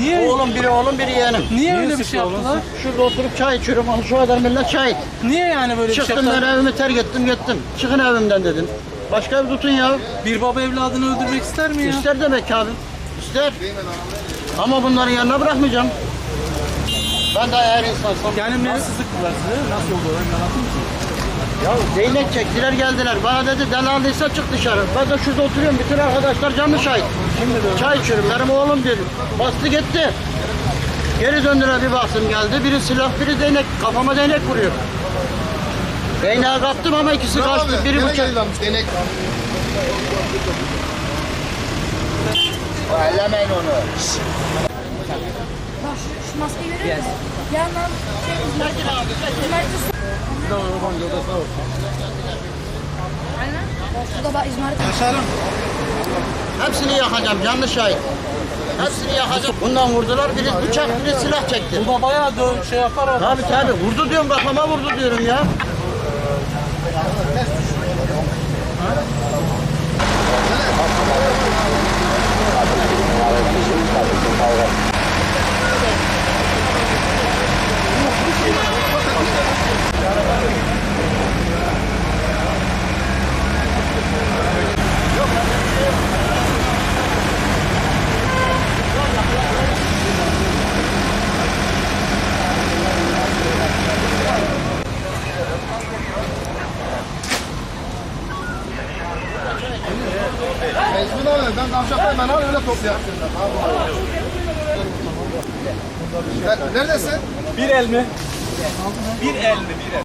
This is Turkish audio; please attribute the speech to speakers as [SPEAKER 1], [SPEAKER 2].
[SPEAKER 1] Biri oğlum biri yeğenim.
[SPEAKER 2] Niye öyle bir şey yaptılar?
[SPEAKER 1] Şurada oturup çay içiyorum. Al şu kadar millet çay.
[SPEAKER 2] Niye yani böyle bir şey
[SPEAKER 1] Çıktım ben
[SPEAKER 2] yaptılar?
[SPEAKER 1] evimi terk ettim gittim. Çıkın evimden dedim. Başka ev tutun ya.
[SPEAKER 2] Bir baba evladını öldürmek ister mi ya?
[SPEAKER 1] İster demek ki abi. İster. Ama bunların yanına bırakmayacağım. Ben de eğer insansam.
[SPEAKER 2] Yani nasıl sıktılar size? Nasıl oldu? Öyle anlatır mısın?
[SPEAKER 1] Ya değnek çektiler geldiler. Bana dedi delaldıysa çık dışarı. Ben de şurada oturuyorum. Bütün arkadaşlar canlı şahit. Çay içiyorum. Benim oğlum dedi. Bastı gitti. Geri döndüre bir baktım geldi. Biri silah, biri değnek. Kafama değnek vuruyor. Değneğe kaptım ama ikisi kaçtı. Biri bıçak.
[SPEAKER 3] Denek.
[SPEAKER 1] Ellemeyin onu.
[SPEAKER 4] Bak şu, şu maskeyi verir misin? Yandan şey İzmir'de. İzmir'de Aynen. Şurada bak İzmir'de.
[SPEAKER 1] Hepsini yakacağım. Canlı şahit. Hepsini yakacağım. Bundan vurdular. Biri bıçak, biri silah çekti.
[SPEAKER 2] Bu da bayağı dö şey yapar.
[SPEAKER 1] Tabii tabii. Vurdu diyorum kafama vurdu diyorum ya.
[SPEAKER 3] Mecbur alın. Ben kavşaktan ben al öyle toplayacaksın. Neredesin?
[SPEAKER 2] Bir el mi? Bir el mi? Bir el.